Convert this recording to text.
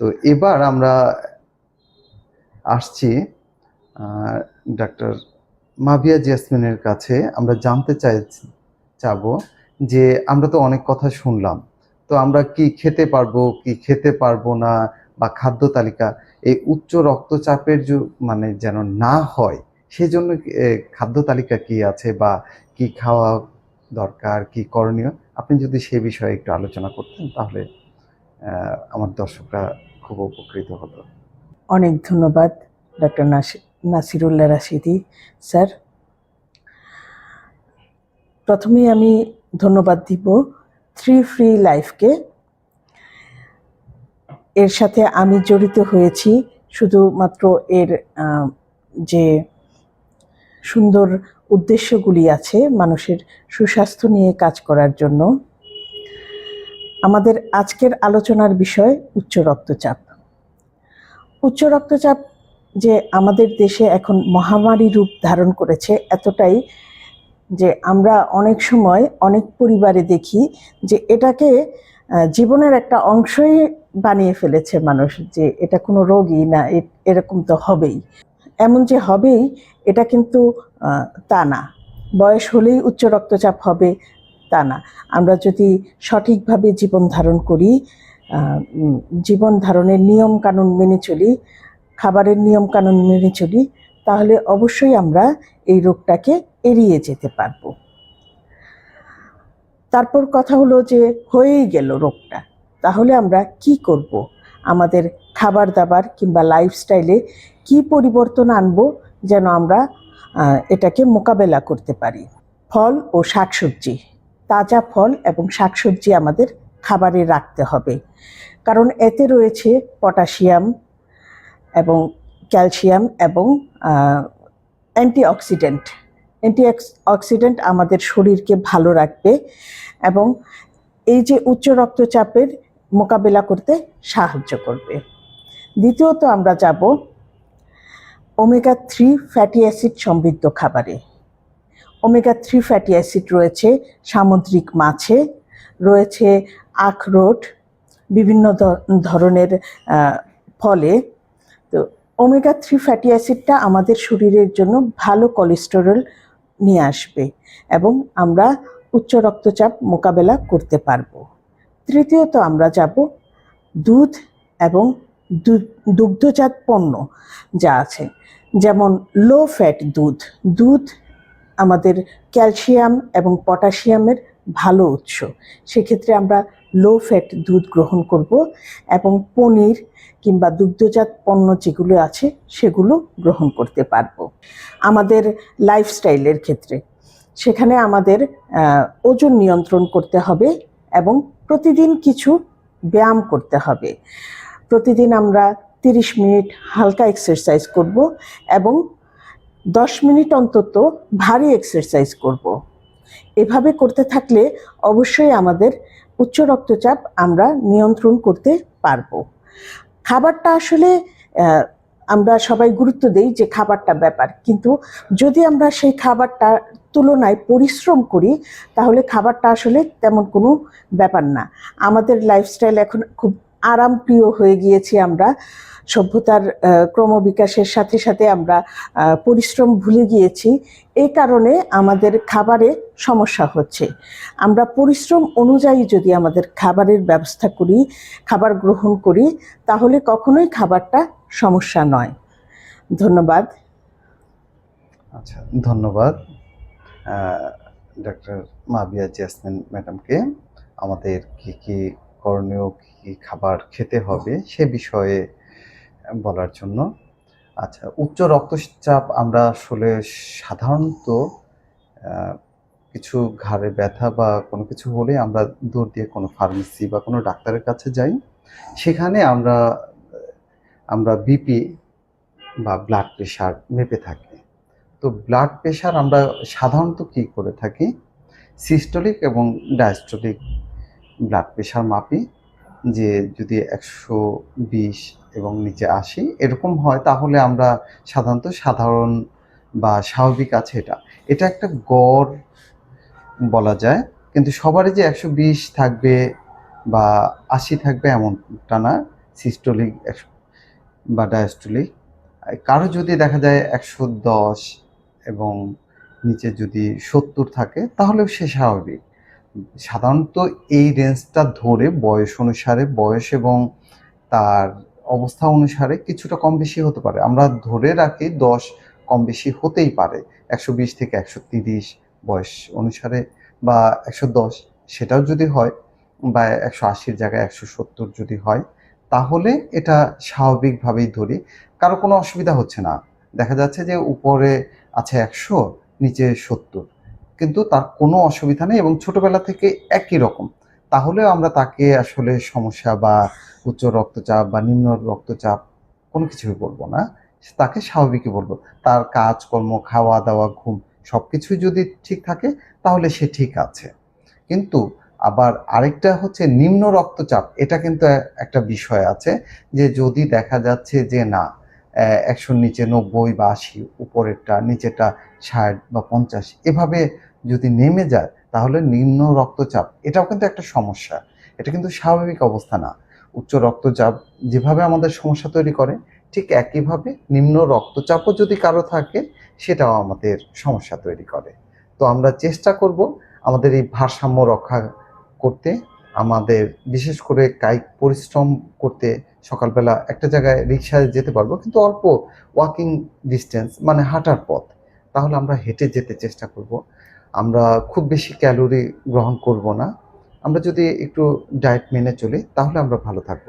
তো এবার আমরা আসছি ডাক্তার মাভিয়া জেসমিনের কাছে। আমরা জানতে চাই, চাবো যে আমরা তো অনেক কথা শুনলাম, তো আমরা কি খেতে পারব, কি খেতে পারব না, বা খাদ্য তালিকা এই উচ্চ রক্তচাপের মানে যেন না হয়, সেজন্য খাদ্য তালিকা কি আছে বা কি খাওয়া দরকার, কি করণীয়? আপনি যদি সে বিষয়ে একটু আলোচনা করতেন তাহলে আমার দর্শকরা খুব উপকৃত হতো। অনেক ধন্যবাদ ডক্টর নাসিরুল্লাহ রাশিদি স্যার। প্রথমে আমি ধন্যবাদ দিব থ্রি ফ্রি লাইফকে এর সাথে আমি জড়িত হয়েছি শুধুমাত্র এর যে সুন্দর উদ্দেশ্যগুলি আছে মানুষের সুস্বাস্থ্য নিয়ে কাজ করার জন্য। আমাদের আজকের আলোচনার বিষয় উচ্চ রক্তচাপ। উচ্চ রক্তচাপ যে আমাদের দেশে এখন মহামারী রূপ ধারণ করেছে এতটাই যে আমরা অনেক সময় অনেক পরিবারে দেখি যে এটাকে জীবনের একটা অংশই বানিয়ে ফেলেছে মানুষ যে এটা কোনো রোগই না এরকম তো হবেই। এমন যে হবেই, এটা কিন্তু তা না। বয়স হলেই উচ্চ রক্তচাপ হবে তা না। আমরা যদি সঠিকভাবে জীবন ধারণ করি জীবন ধারণের নিয়ম কানুন মেনে চলি, খাবারের নিয়ম কানুন মেনে চলি, তাহলে অবশ্যই আমরা এই রোগটাকে এড়িয়ে যেতে পারব। তারপর কথা হলো যে, হয়েই গেল রোগটা। তাহলে আমরা কি করব? আমাদের খাবার দাবার কিংবা লাইফস্টাইলে কি পরিবর্তন আনব যেন আমরা এটাকে মোকাবেলা করতে পারি? ফল ও শাকসবজি। তাজা ফল এবং শাকসবজি আমাদের খাবারে রাখতে হবে। কারণ এতে রয়েছে পটাশিয়াম এবং ক্যালসিয়াম এবং অ্যান্টিঅক্সিডেন্ট। অ্যান্টি অক্সিডেন্ট আমাদের শরীরকে ভালো রাখবে এবং এই যে উচ্চ রক্তচাপের মোকাবেলা করতে সাহায্য করবে। দ্বিতীয়ত আমরা যাব ওমেগা থ্রি ফ্যাটি অ্যাসিড সমৃদ্ধ খাবারে। ওমেগা থ্রি ফ্যাটি অ্যাসিড রয়েছে, সামুদ্রিক মাছে, রয়েছে আখরোট, বিভিন্ন ধরনের ফলে। তো ওমেগা থ্রি ফ্যাটি অ্যাসিডটা আমাদের শরীরের জন্য ভালো কোলেস্টেরল নিয়ে আসবে এবং আমরা উচ্চ রক্তচাপ মোকাবেলা করতে পারব। তৃতীয়ত আমরা যাব দুধ এবং দুগ্ধজাত পণ্য যা আছে, যেমন লো ফ্যাট দুধ দুধ আমাদের ক্যালসিয়াম এবং পটাশিয়ামের ভালো উৎস। সেক্ষেত্রে আমরা লো ফ্যাট দুধ গ্রহণ করব এবং পনির কিংবা দুগ্ধজাত পণ্য যেগুলো আছে সেগুলো গ্রহণ করতে পারব। আমাদের লাইফস্টাইলের ক্ষেত্রে সেখানে আমাদের ওজন নিয়ন্ত্রণ করতে হবে এবং প্রতিদিন কিছু ব্যায়াম করতে হবে। প্রতিদিন আমরা তিরিশ মিনিট হালকা এক্সারসাইজ করব এবং দশ মিনিট অন্তত ভারী এক্সারসাইজ করব। এভাবে করতে থাকলে অবশ্যই আমাদের উচ্চ রক্তচাপ আমরা নিয়ন্ত্রণ করতে পারব। খাবারটা আসলে আমরা সবাই গুরুত্ব দেই যে খাবারটা ব্যাপার। কিন্তু যদি আমরা সেই খাবারটা তুলনায় পরিশ্রম করি, তাহলে খাবারটা আসলে তেমন কোনো ব্যাপার না। আমাদের লাইফস্টাইল এখন খুব আরামপ্রিয় হয়ে গিয়েছি আমরা। সভ্যতার ক্রমবিকাশের সাথে সাথে আমরা পরিশ্রম ভুলে গিয়েছি। এই কারণে আমাদের খাবারে সমস্যা হচ্ছে। আমরা পরিশ্রম অনুযায়ী যদি আমাদের খাবারের ব্যবস্থা করি, খাবার গ্রহণ করি, তাহলে কখনোই খাবারটা সমস্যা নয়। ধন্যবাদ। আচ্ছা ধন্যবাদ ডক্টর মাবিয়া জেসমিন ম্যাডামকে। আমাদের কি কি করণীয় কি খাবার খেতে হবে সে বিষয়ে বলার জন্য। আচ্ছা উচ্চ রক্তচাপ আমরা আসলে সাধারণত কিছু ঘাড়ে ব্যথা বা কোনো কিছু হলে আমরা দূর দিয়ে কোনো ফার্মেসি বা কোনো ডাক্তারের কাছে যাই। সেখানে আমরা আমরা বিপি বা ব্লাড প্রেশার মেপে থাকি। তো ব্লাড প্রেশার আমরা সাধারণত কি করে থাকি? সিস্টোলিক এবং ডায়াস্টোলিক ব্লাড প্রেশার মাপি, যে যদি একশো বিশ এবং নিচে আশি এরকম হয়, তাহলে আমরা সাধারণত সাধারণ বা স্বাভাবিক আছে এটা। এটা একটা গড় বলা যায়, কিন্তু সবারই যে একশো বিশ থাকবে বা আশি থাকবে এমনটা না সিস্টোলিক বা ডায়াস্টোলিক কারও যদি দেখা যায় একশো দশ এবং নিচে যদি সত্তর থাকে, তাহলেও সে স্বাভাবিক। সাধারণত এই রেঞ্জটা ধরে বয়স অনুসারে, বয়স এবং তার অবস্থা অনুসারে কিছুটা কম বেশি হতে পারে। আমরা ধরে রাখি দশ কম বেশি হতেই পারে। একশো বিশ থেকে একশো তিরিশ বয়স অনুসারে বা একশো দশ সেটাও যদি হয় বা একশো আশির জায়গায় একশো সত্তর যদি হয়, তাহলে এটা স্বাভাবিকভাবেই ধরি। কারও কোনো অসুবিধা হচ্ছে না। দেখা যাচ্ছে যে উপরে আছে একশো, নিচে সত্তর। কিন্তু তার কোনো অসুবিধা নেই এবং ছোটবেলা থেকে একই রকম। তাহলে আমরা তাকে আসলে সমস্যা বা উচ্চ রক্তচাপ বা নিম্ন রক্তচাপ কোনো কিছুই বলব না। তাকে স্বাভাবিকই বলব। তার কাজকর্ম খাওয়া দাওয়া ঘুম সব কিছুই যদি ঠিক থাকে তাহলে সে ঠিক আছে। কিন্তু আবার আরেকটা হচ্ছে নিম্ন রক্তচাপ, এটা কিন্তু একটা বিষয় আছে যে যদি দেখা যাচ্ছে যে না একশোর নিচে নব্বই বা আশি, উপরেরটা নিচেটা ষাট বা পঞ্চাশ, এভাবে যদি নেমে যায়, তাহলে নিম্ন রক্তচাপ, এটাও কিন্তু একটা সমস্যা। এটা কিন্তু স্বাভাবিক অবস্থা না। উচ্চ রক্তচাপ যেভাবে আমাদের সমস্যা তৈরি করে, ঠিক একইভাবে নিম্ন রক্তচাপও যদি কারও থাকে, সেটাও আমাদের সমস্যা তৈরি করে। তো আমরা চেষ্টা করব আমাদের এই ভারসাম্য রক্ষা করতে, আমাদের বিশেষ করে কায়িক পরিশ্রম করতে সকালবেলা একটা জায়গায় রিক্সায় যেতে পারব, কিন্তু অল্প ওয়াকিং ডিস্টেন্স মানে হাঁটার পথ, তাহলে আমরা হেঁটে যেতে চেষ্টা করব। আমরা খুব বেশি ক্যালোরি গ্রহণ করব না। আমরা যদি একটু ডায়েট মেনে চলি, তাহলে আমরা ভালো থাকব।